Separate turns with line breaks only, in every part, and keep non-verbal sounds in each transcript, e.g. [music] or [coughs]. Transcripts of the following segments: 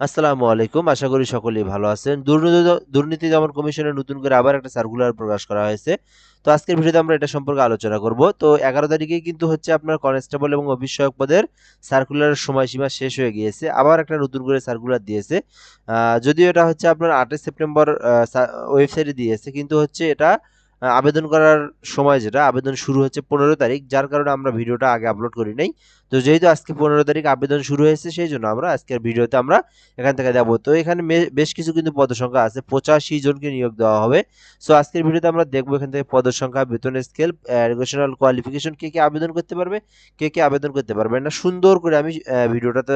আসসালামু আলাইকুম। আশা করি সকলেই ভালো আছেন। দুর্নীতি দমন কমিশনের নতুন করে আবার একটা সার্কুলার প্রকাশ করা হয়েছে। তো আজকের ভিডিওতে আমরা এটা সম্পর্কে আলোচনা করব। তো এগারো তারিখে কিন্তু হচ্ছে আপনার কনস্টেবল এবং সহায়ক পদের সার্কুলারের সময়সীমা শেষ হয়ে গিয়েছে। আবার একটা নতুন করে সার্কুলার দিয়েছে। যদিও এটা হচ্ছে আপনার আটই সেপ্টেম্বর ওয়েবসাইটে দিয়েছে। কিন্তু হচ্ছে এটা আবেদন করার সময় যেটা, আবেদন শুরু হচ্ছে পনেরো তারিখ। যার কারণে আমরা ভিডিওটা আগে আপলোড করি নাই। তো যেহেতু আজকে পনেরো তারিখ আবেদন শুরু হয়েছে, সেই জন্য আমরা আজকের ভিডিওতে আমরা এখান থেকে দেবো তো এখানে বেশ কিছু কিন্তু পদসংখ্যা আছে, পঁচাশি জনকে নিয়োগ দেওয়া হবে। সো আজকের ভিডিওতে আমরা দেখব এখান থেকে পদসংখ্যা, বেতন স্কেল এডুকেশনাল কোয়ালিফিকেশন কে কে আবেদন করতে পারবে, কে কে আবেদন করতে পারবে না। সুন্দর করে আমি ভিডিওটাতে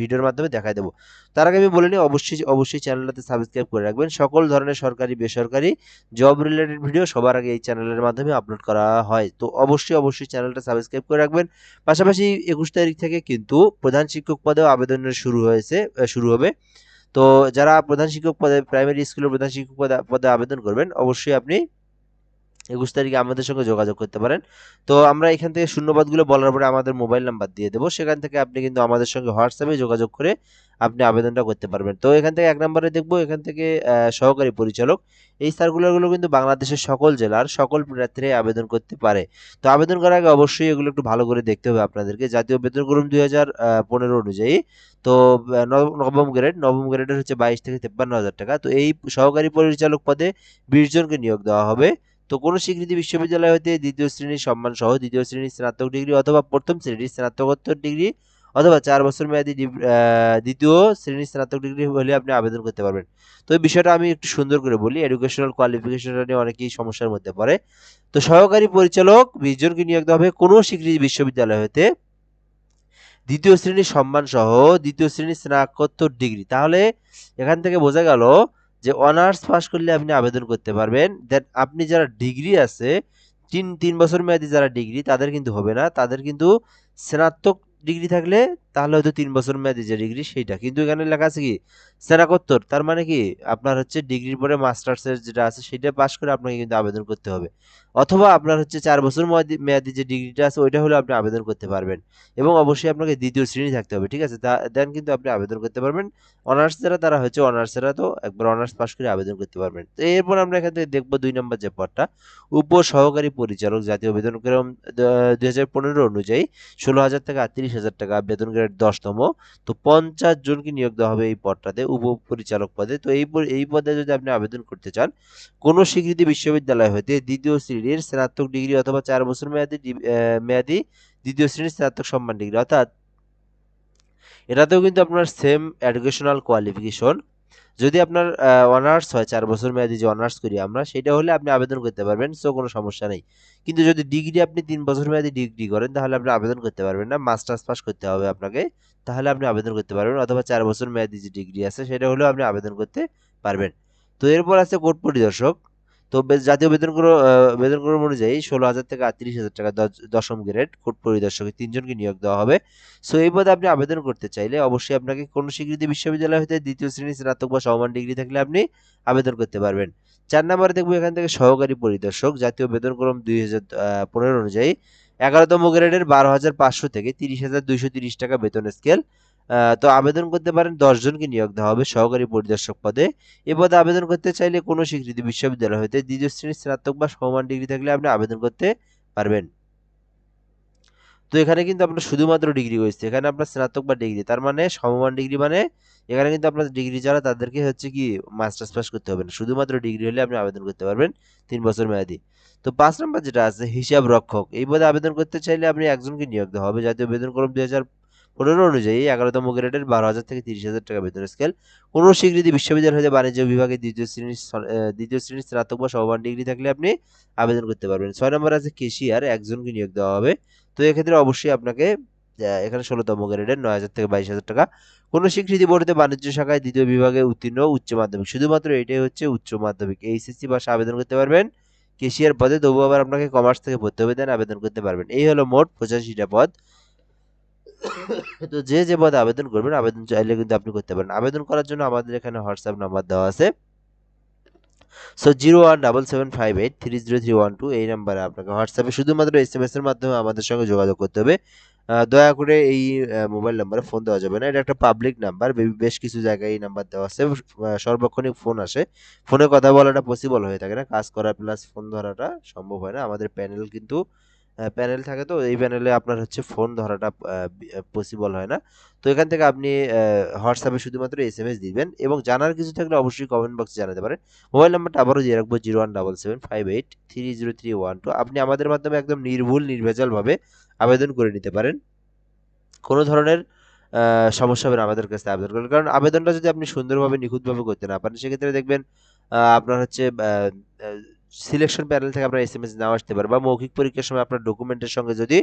ভিডিওর মাধ্যমে দেখাই দেবো। তার আগে আমি বলে নিই, অবশ্যই অবশ্যই চ্যানেলটাতে সাবস্ক্রাইব করে রাখবেন। সকল ধরনের সরকারি, বেসরকারি জব রিলেটেড ভিডিও সবার আগে এই চ্যানেলের মাধ্যমে আপলোড করা হয়। তো অবশ্যই অবশ্যই চ্যানেলটা সাবস্ক্রাইব করে রাখবেন। পাশাপাশি একুশ তারিখ থেকে কিন্তু প্রধান শিক্ষক পদেও আবেদন শুরু হয়েছে শুরু হবে। তো যারা প্রধান শিক্ষক পদে প্রাইমারি স্কুলের প্রধান শিক্ষক পদে পদে আবেদন করবেন, অবশ্যই আপনি একুশ তারিখে আমাদের সঙ্গে যোগাযোগ করতে পারেন। তো আমরা এখান থেকে শূন্যপদগুলো বলার পরে আমাদের মোবাইল নাম্বার দিয়ে দেবো। সেখান থেকে আপনি কিন্তু আমাদের সঙ্গে হোয়াটসঅ্যাপে যোগাযোগ করে আপনি আবেদনটা করতে পারবেন। তো এখান থেকে এক নম্বরে দেখব, এখান থেকে সহকারী পরিচালক। এই সার্কুলারগুলো কিন্তু বাংলাদেশের সকল জেলার সকল প্রার্থীরাই আবেদন করতে পারে। তো আবেদন করার আগে অবশ্যই এগুলো একটু ভালো করে দেখতে হবে আপনাদেরকে। জাতীয় বেতন কর্ম দুই হাজার পনেরো অনুযায়ী। তো নবম গ্রেড, নবম গ্রেডের হচ্ছে বাইশ থেকে তেপ্পান্ন হাজার টাকা। তো এই সহকারী পরিচালক পদে বিশ জনকে নিয়োগ দেওয়া হবে। তো কোনো স্বীকৃতি বিশ্ববিদ্যালয় হতে দ্বিতীয় শ্রেণির সম্মান সহ দ্বিতীয় শ্রেণির স্নাতক ডিগ্রি অথবা প্রথম শ্রেণির স্নাতকোত্তর ডিগ্রি অথবা চার বছর মেয়াদী দ্বিতীয় শ্রেণির স্নাতক ডিগ্রি হলে আপনি আবেদন করতে পারবেন। তো এই বিষয়টা আমি একটু সুন্দর করে বলি। এডুকেশনাল কোয়ালিফিকেশনটা নিয়ে অনেকেই সমস্যার মধ্যে পড়ে। তো সহকারী পরিচালক বিশ জনকে নিয়োগ দেওয়া হবে কোনো স্বীকৃতি বিশ্ববিদ্যালয় হতে দ্বিতীয় শ্রেণির সম্মান সহ দ্বিতীয় শ্রেণির স্নাতকোত্তর ডিগ্রি। তাহলে এখান থেকে বোঝা গেল যে অনার্স পাস করলে আপনি আবেদন করতে পারবেন। দেন আপনি যারা ডিগ্রি আছে, তিন তিন বছর মেয়াদি যারা ডিগ্রি তাদের কিন্তু হবে না। তাদের কিন্তু স্নাতক ডিগ্রি থাকলে তাহলে হয়তো তিন বছর মেয়াদি যে ডিগ্রি সেইটা। কিন্তু এখানে লেখা আছে কি? স্নাতকোত্তর। তার মানে কি? আপনার হচ্ছে ডিগ্রির পরে মাস্টার্সের যেটা আছে সেটা পাস করে আপনাকে কিন্তু আবেদন করতে হবে। অথবা আপনার হচ্ছে চার বছর মেয়াদি যে ডিগ্রিটা আছে, ওইটা হলে আপনি আবেদন করতে পারবেন। এবং অবশ্যই আপনাকে দ্বিতীয় শ্রেণি থাকতে হবে, ঠিক আছে? দেন কিন্তু আপনি আবেদন করতে পারবেন। অনার্স যারা, তারা হচ্ছে অনার্সেরা তো একবার অনার্স পাস করে আবেদন করতে পারবেন। তো এরপর আমরা এখান থেকে দেখব দুই নম্বর যে পদটা। উপ সহকারী পরিচালক জাতীয় বেতন ক্রম দুই হাজার পনেরো অনুযায়ী ষোলো হাজার থেকে আটত্রিশ হাজার টাকা বেতন গ্রেড দশতম। তো পঞ্চাশ জনকে নিয়োগ দেওয়া হবে এই পদটাতে উপ পরিচালক পদে। তো এই এই পদে যদি আপনি আবেদন করতে চান, কোনো স্বীকৃতি বিশ্ববিদ্যালয় হতে দ্বিতীয় শ্রেণির স্নাতক ডিগ্রি অথবা চার বছর মেয়াদি মেয়াদি দ্বিতীয় শ্রেণির স্নাতক সম্মান ডিগ্রি। অর্থাৎ এটাতেও কিন্তু আপনার সেম এডুকেশনাল কোয়ালিফিকেশন যদি আপনার অনার্স হয়, চার বছর মেয়াদি যে অনার্স করি আমরা, সেটা হলে আপনি আবেদন করতে পারবেন সো কোনো সমস্যা নেই। কিন্তু যদি ডিগ্রি আপনি তিন বছর মেয়াদি ডিগ্রি করেন, তাহলে আপনি আবেদন করতে পারবেন না। মাস্টার্স পাস করতে হবে আপনাকে, তাহলে আপনি আবেদন করতে পারবেন অথবা চার বছর মেয়াদি যে ডিগ্রি আছে, সেটা হলেও আপনি আবেদন করতে পারবেন। তো এরপর আছে কোর্ট পরিদর্শক। তো জাতীয় বেতন ক্রম বেতন ক্রম অনুযায়ী ষোলো হাজার থেকে আটত্রিশ হাজার টাকা দশ- দশম গ্রেড কোর্ট পরিদর্শকে তিনজনকে নিয়োগ দেওয়া হবে। সো এই পদে আপনি আবেদন করতে চাইলে অবশ্যই আপনাকে কোনো স্বীকৃতি বিশ্ববিদ্যালয় হতে দ্বিতীয় শ্রেণি স্নাতক বা সমান ডিগ্রি থাকলে আপনি আবেদন করতে পারবেন। চার নম্বরে দেখব এখান থেকে সহকারী পরিদর্শক, জাতীয় বেতনক্রম দুই হাজার পনেরো অনুযায়ী এগারোতম গ্রেডের বারো হাজার পাঁচশো থেকে তিরিশ হাজার দুইশো তিরিশ টাকা বেতন স্কেল তো আবেদন করতে পারেন, দশজনকে নিয়োগ দেওয়া হবে সহকারী পরিদর্শক পদে। এ পদে আবেদন করতে চাইলে কোনো স্বীকৃতি বিশ্ববিদ্যালয় হতে দ্বিতীয় শ্রেণির স্নাতক বা সমান ডিগ্রি থাকলে আপনি আবেদন করতে পারবেন। তো এখানে কিন্তু আপনার শুধুমাত্র ডিগ্রি হয়েছে এখানে আপনার স্নাতক বা ডিগ্রি, তার মানে সমমান ডিগ্রি মানে এখানে কিন্তু আপনার ডিগ্রি যারা তাদেরকে হচ্ছে কি মাস্টার্স পাস করতে হবে না। শুধুমাত্র ডিগ্রি হলে আপনি আবেদন করতে পারবেন তিন বছর মেয়াদি। তো পাঁচ নম্বর যেটা আছে, হিসাব রক্ষক। এই পদে আবেদন করতে চাইলে আপনি একজনকে নিয়োগ দেওয়া হবে। জাতীয় বেতন ক্রম দুই হাজার পনেরো অনুযায়ী এগারোতম গ্রেডের বারো হাজার থেকে তিরিশ হাজার টাকা বেতন স্কেল কোনো স্বীকৃতি বিশ্ববিদ্যালয় হতে বাণিজ্য বিভাগে দ্বিতীয় শ্রেণির দ্বিতীয় শ্রেণির স্নাতক বা সমান ডিগ্রি থাকলে আপনি আবেদন করতে পারবেন। ছয় নম্বর আছে কেশিয়ার একজনকে নিয়োগ দেওয়া হবে। তো এক্ষেত্রে অবশ্যই আপনাকে এখানে ষোলোতম গ্রেডের নয় হাজার থেকে বাইশ হাজার টাকা। কোনো স্বীকৃতি বোর্ডে বাণিজ্য শাখায় দ্বিতীয় বিভাগে উত্তীর্ণ উচ্চ মাধ্যমিক। শুধুমাত্র এটাই হচ্ছে উচ্চ মাধ্যমিক। এইচএসসি পাশে আবেদন করতে পারবেন। কেশিয়ার পদে তবু আবার আপনাকে কমার্স থেকে ভর্তি হবে দেন আবেদন করতে পারবেন। এই হলো মোট পঁচাশিটা পদ। [coughs] তো যে যে পদে আবেদন করবেন, আবেদন চাইলে কিন্তু আপনি করতে পারেন। আবেদন করার জন্য আমাদের এখানে হোয়াটসঅ্যাপ নাম্বার দেওয়া আছে। So zero one double seven five eight three zero three one two এই নাম্বারে আপনাকে হোয়াটসঅ্যাপে শুধুমাত্র এস এম এস এর মাধ্যমে আমাদের সঙ্গে যোগাযোগ করতে হবে। দয়া করে এই মোবাইল নাম্বারে ফোন দেওয়া যাবে না। এটা একটা পাবলিক নাম্বার বেশ কিছু জায়গায় এই নাম্বার দেওয়া আছে। সর্বক্ষণিক ফোন আসে। ফোনে কথা বলাটা পসিবল হয়ে থাকে না। কাজ করা প্লাস ফোন ধরাটা সম্ভব হয় না। আমাদের প্যানেল কিন্তু প্যানেল থাকে তো, এই প্যানেলে আপনার হচ্ছে ফোন ধরাটা পসিবল হয় না। তো এখান থেকে আপনি হোয়াটসঅ্যাপে শুধুমাত্র এস এম এস দিবেন এবং জানার কিছু থাকলে অবশ্যই কমেন্ট বক্সে জানাতে পারেন। মোবাইল নাম্বারটা আবারও দিয়ে রাখব zero one double seven five eight three zero three one two আপনি আমাদের মাধ্যমে একদম নির্ভুল, নির্ভেজালভাবে আবেদন করে নিতে পারেন। কোনো ধরনের সমস্যা হবে আমাদের কাছে আবেদন করেন কারণ আবেদনটা যদি আপনি সুন্দরভাবে, নিখুঁতভাবে করতে না পারেন, সেক্ষেত্রে দেখবেন আপনার হচ্ছে সিলেকশন প্যানেল থেকে আপনার এস এম এস নাও আসতে পারে বা মৌখিক পরীক্ষার সময় আপনার ডকুমেন্টের সঙ্গে যদি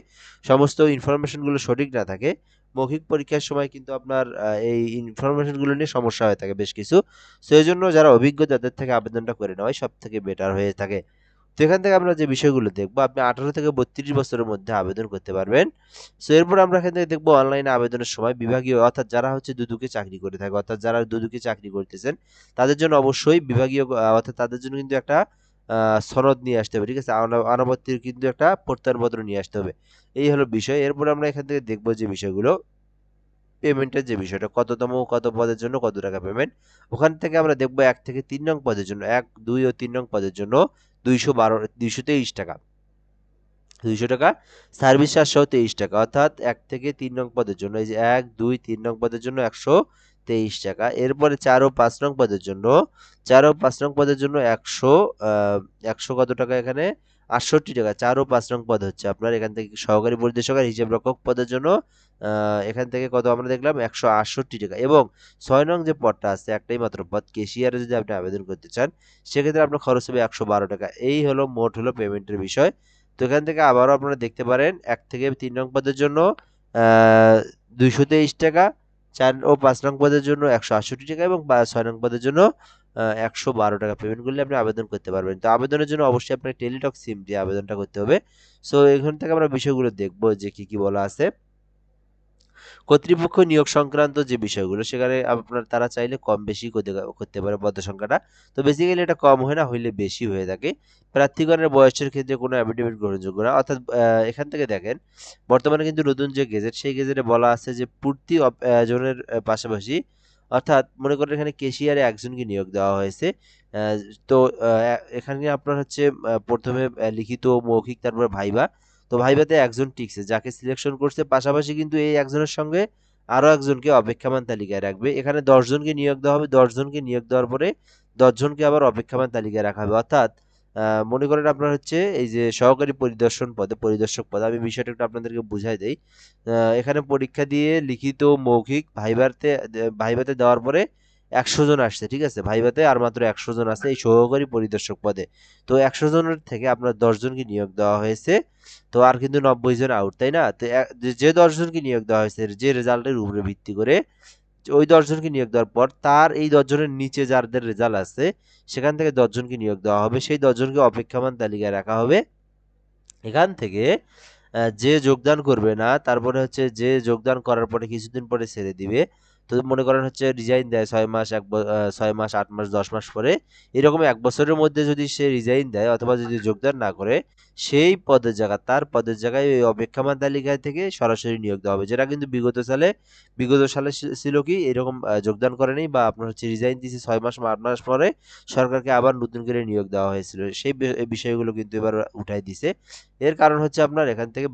সমস্ত ইনফরমেশনগুলো সঠিক না থাকে, মৌখিক পরীক্ষার সময় কিন্তু আপনার এই ইনফরমেশনগুলো নিয়ে সমস্যা হয়ে থাকে বেশ কিছু। সো এই জন্য যারা অভিজ্ঞ তাদের থেকে আবেদনটা করে নেওয়াই সব থেকে বেটার হয়ে থাকে। তো এখান থেকে আমরা যে বিষয়গুলো দেখব, আপনি আঠারো থেকে বত্রিশ বছরের মধ্যে আবেদন করতে পারবেন। সো এরপর আমরা এখান থেকে দেখব অনলাইনে আবেদনের সময় বিভাগীয়, অর্থাৎ যারা হচ্ছে দুদুকে চাকরি করে থাকে, অর্থাৎ যারা দুদুকে চাকরি করতেছেন, তাদের জন্য অবশ্যই বিভাগীয়, অর্থাৎ তাদের জন্য কিন্তু একটা সনদ নিয়ে আসতে হবে, ঠিক আছে? আনা- আনাবত্তির কিন্তু একটা প্রত্যয়নপত্র নিয়ে আসতে হবে। এই হলো বিষয়। এরপর আমরা এখান থেকে দেখব যে বিষয়গুলো। পেমেন্টের যে বিষয়টা, কততম কত পদের জন্য কত টাকা পেমেন্ট? ওখান থেকে আমরা দেখব এক থেকে তিন নং পদের জন্য, এক, দুই ও তিন নং পদের জন্য দুইশো বারো, দুইশো তেইশ টাকা। দুইশো টাকা, সার্ভিস চার্জসহ তেইশ টাকা। অর্থাৎ এক থেকে তিন নং পদের জন্য, এই যে এক, দুই, তিন নং পদের জন্য একশো তেইশ টাকা। এরপরে চার ও পাঁচ নং পদের জন্য, চার ও পাঁচ নং পদের জন্য একশো একশো কত টাকা এখানে? আটষট্টি টাকা। চার ও পাঁচ নং পদ হচ্ছে আপনার। এখান থেকে সহকারী পরিদর্শক আর হিসাব রক্ষক পদের জন্য এখান থেকে কত আমরা দেখলাম? একশো আটষট্টি টাকা। এবং ছয় নং যে পদটা আছে, একটাই মাত্র পদ। কেশিয়ারে যদি আপনি আবেদন করতে চান, সেক্ষেত্রে আপনার খরচ হবে একশো বারো টাকা। এই হলো মোট হলো পেমেন্টের বিষয়। তো এখান থেকে আবারও আপনারা দেখতে পারেন, এক থেকে তিন নং পদের জন্য দুইশো তেইশ টাকা। চার ও পাঁচ নং পদের জন্য একশো আটষট্টি টাকা এবং ছয় নং পদের জন্য একশো বারো টাকা পেমেন্ট করলে আপনি আবেদন করতে পারবেন। তো আবেদনের জন্য অবশ্যই আপনার টেলিটক সিম দিয়ে আবেদনটা করতে হবে। সো এখান থেকে আমরা বিষয়গুলো দেখব যে কি কি বলা আছে। কর্তৃপক্ষ নিয়োগ সংক্রান্ত যে বিষয়গুলো, সেখানে আপনার তারা চাইলে কম বেশি করতে পারে পদ সংখ্যাটা। তো বেসিক্যালি এটা কম হয় না, হইলে বেশি হয়ে থাকে। প্রার্থীগণের বয়সের ক্ষেত্রে কোনো অ্যাফিডেভিট গ্রহণযোগ্য না। অর্থাৎ এখান থেকে দেখেন, বর্তমানে কিন্তু নতুন যে গেজেট সেই গেজেটে বলা আছে যে পূর্তি জনের পাশাপাশি, অর্থাৎ মনে করেন এখানে কেশিয়ারে একজনকে নিয়োগ দেওয়া হয়েছে। তো এখানে আপনার হচ্ছে প্রথমে লিখিত মৌখিক, তারপরে ভাইবা তো ভাইভাতে একজন টিকছে, যাকে সিলেকশন করছে, পাশাপাশি কিন্তু এই একজনের সঙ্গে আরও একজনকে অপেক্ষমান তালিকায় রাখবে। এখানে দশজনকে নিয়োগ দেওয়া হবে দশজনকে নিয়োগ দেওয়ার পরে দশজনকে আবার অপেক্ষমান তালিকায় রাখা হবে। অর্থাৎ মনে করেন আপনার হচ্ছে এই যে সহকারী পরিদর্শন পদে, পরিদর্শক পদে, আমি বিষয়টা একটু আপনাদেরকে বুঝাই দেই। এখানে পরীক্ষা দিয়ে লিখিত মৌখিক ভাইভাতে ভাইভাতে দেওয়ার পরে একশো জন আসছে, ঠিক আছে? ভাইভাতে আর মাত্র একশো জন আছে এই সহকারী পরিদর্শক পদে। তো একশো জনের থেকে আপনার দশ জনকে নিয়োগ দেওয়া হয়েছে। তো আর কিন্তু নব্বই জন আউট তাই না? তো যে দশজনকে নিয়োগ দেওয়া হয়েছে, যে রেজাল্টের উপরে ভিত্তি করে, ওই দশজনকে নিয়োগ দেওয়ার পর তার এই দশজনের নিচে যাদের রেজাল্ট আছে, সেখান থেকে দশজনকে নিয়োগ দেওয়া হবে। সেই দশজনকে অপেক্ষমান তালিকায় রাখা হবে। এখান থেকে যে যোগদান করবে না, তারপরে হচ্ছে যে যোগদান করার পরে কিছুদিন পরে ছেড়ে দিবে। তো মনে করেন হচ্ছে রিজাইন দেয় ছয় মাস, এক ছয় মাস, আট মাস, দশ মাস পরে, এরকম এক বছরের মধ্যে যদি সে রিজাইন দেয় অথবা যদি যোগদান না করে, সেই পদের জায়গা তার পদের জায়গায় ওই অপেক্ষমান তালিকায় থেকে সরাসরি নিয়োগ দেওয়া হবে, যেটা কিন্তু বিগত সালে বিগত সালে ছিল কি, এরকম যোগদান করেনি বা আপনার হচ্ছে রিজাইন দিয়েছে ছয় মাস আট মাস পরে, সরকারকে আবার নতুন করে নিয়োগ দেওয়া হয়েছিল। সেই বিষয়গুলো কিন্তু এবার উঠাই দিছে। এর কারণ হচ্ছে আপনার এখান থেকে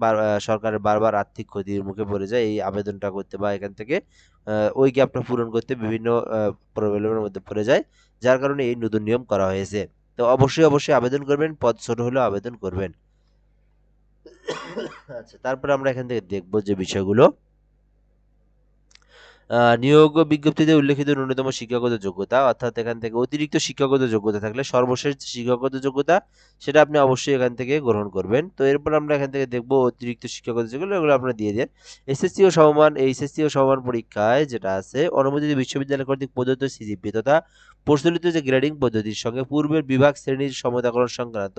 সরকারের বারবার আর্থিক ক্ষতির মুখে পড়ে যায়, এই আবেদনটা করতে বা এখান থেকে ওই গ্যাপটা পূরণ করতে বিভিন্ন প্রবলেমের মধ্যে পড়ে যায়, যার কারণে এই নতুন নিয়ম করা হয়েছে। তো অবশ্যই অবশ্যই আবেদন করবেন, পদ ছোট হলেও আবেদন করবেন। [coughs] আচ্ছা তারপরে আমরা এখান থেকে দেখব যে বিষয়গুলো। নিয়োগ বিজ্ঞপ্তিতে উল্লেখিত ন্যূনতম শিক্ষাগত যোগ্যতা, অর্থাৎ এখান থেকে অতিরিক্ত শিক্ষাগত যোগ্যতা থাকলে সর্বশেষ শিক্ষাগত যোগ্যতা, সেটা আপনি অবশ্যই এখান থেকে গ্রহণ করবেন। তো এরপর আমরা এখান থেকে দেখব অতিরিক্ত শিক্ষাগত যোগ্যতা, এগুলো আপনারা দিয়ে দেন। এসএসসি ও সমমান এইচএসসি ও সমমান পরীক্ষায় যেটা আছে, অনুমোদিত বিশ্ববিদ্যালয় কর্তৃক প্রদত্ত সিজিপি তথা প্রচলিত যে গ্রেডিং পদ্ধতির সঙ্গে পূর্বের বিভাগ শ্রেণির সমতাকরণ সংক্রান্ত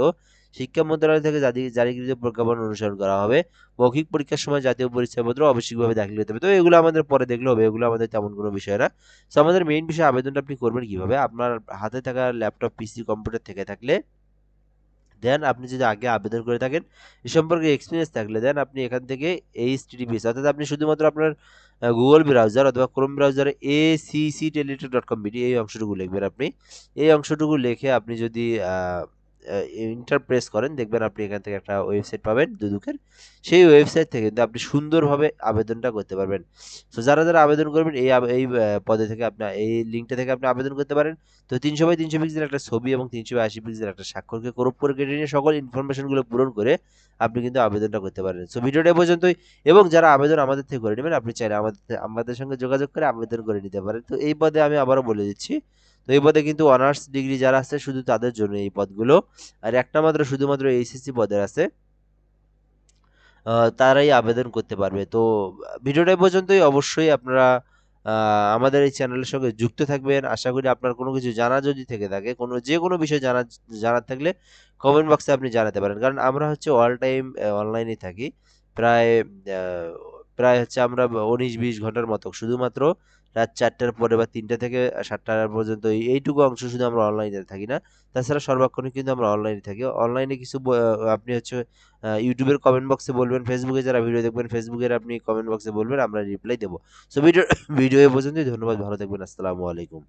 শিক্ষা মন্ত্রণালয় থেকে জারি জারিকৃত প্রজ্ঞাপন অনুসরণ করা হবে। মৌখিক পরীক্ষার সময় জাতীয় পরিচয়পত্র আবশ্যিকভাবে দাখিল হতে হবে। তো এগুলো আমাদের পরে দেখলে হবে, এগুলো আমাদের তেমন কোনো বিষয় না। তো আমাদের মেইন বিষয়ে আবেদনটা আপনি করবেন কীভাবে? আপনার হাতে থাকা ল্যাপটপ পিসি কম্পিউটার থেকে থাকলে দেন আপনি যদি আগে আবেদন করে থাকেন এ সম্পর্কে এক্সপিরিয়েন্স থাকলে দেন আপনি এখান থেকে এইচ টিডিপিএস অর্থাৎ আপনি শুধুমাত্র আপনার গুগল ব্রাউজার অথবা ক্রোম ব্রাউজারে A C C Teletalk dot com এই অংশটুকু লিখবেন আপনি। এই অংশটুকু লিখে আপনি যদি ইন্টার প্রেস করেন, দেখবেন আপনি এখান থেকে একটা ওয়েবসাইট পাবেন, দুদুকের। সেই ওয়েবসাইট থেকে কিন্তু আপনি সুন্দরভাবে আবেদনটা করতে পারবেন। তো যারা যারা আবেদন করবেন, এই এই পদে থেকে আপনি এই লিঙ্কটা থেকে আপনি আবেদন করতে পারেন। তো তিনশো বাই তিনশো পিক্সেল একটা ছবি এবং তিনশো বাই আশি পিক্সেল একটা স্বাক্ষরকে ক্রপ করে কেটে নিয়ে সকল ইনফরমেশনগুলো পূরণ করে আপনি কিন্তু আবেদনটা করতে পারেন সো ভিডিওটা পর্যন্তই। এবং যারা আবেদন আমাদের থেকে করে নেবেন, আপনি চাইলে আমাদের আমাদের সঙ্গে যোগাযোগ করে আবেদন করে নিতে পারেন। তো, এই পদে আমি আবারও বলে দিচ্ছি তো এই পদে কিন্তু অনার্স ডিগ্রি যারা আছে, শুধু তাদের জন্য এই পদগুলো। আর একটা মাত্র শুধুমাত্র এইচএসসি পদের আছে। তারাই আবেদন করতে পারবে। তো ভিডিওটা পর্যন্তই। অবশ্যই আপনারা আমাদের এই চ্যানেলের সঙ্গে যুক্ত থাকবেন। আশা করি আপনার কোনো কিছু জানা যদি থেকে থাকে, কোনো যে কোনো বিষয় জানা, জানার থাকলে কমেন্ট বক্সে আপনি জানাতে পারেন। কারণ আমরা হচ্ছে অল টাইম অনলাইনে থাকি। প্রায় প্রায় হচ্ছে আমরা উনিশ বিশ ঘণ্টার মতো। শুধুমাত্র রাত চারটার পরে বা তিনটা থেকে সাতটা পর্যন্ত এই- এইটুকু অংশ শুধু আমরা অনলাইনে থাকি না। তাছাড়া সর্বক্ষণই কিন্তু আমরা অনলাইনে থাকি। অনলাইনে কিছু আপনি হচ্ছে ইউটিউবের কমেন্ট বক্সে বলবেন ফেসবুকে যারা ভিডিও দেখবেন ফেসবুকের আপনি কমেন্ট বক্সে বলবেন, আমরা রিপ্লাই দেবো। সো ভিডিও ভিডিও এ পর্যন্তই। ধন্যবাদ। ভালো থাকবেন। আসসালামু আলাইকুম।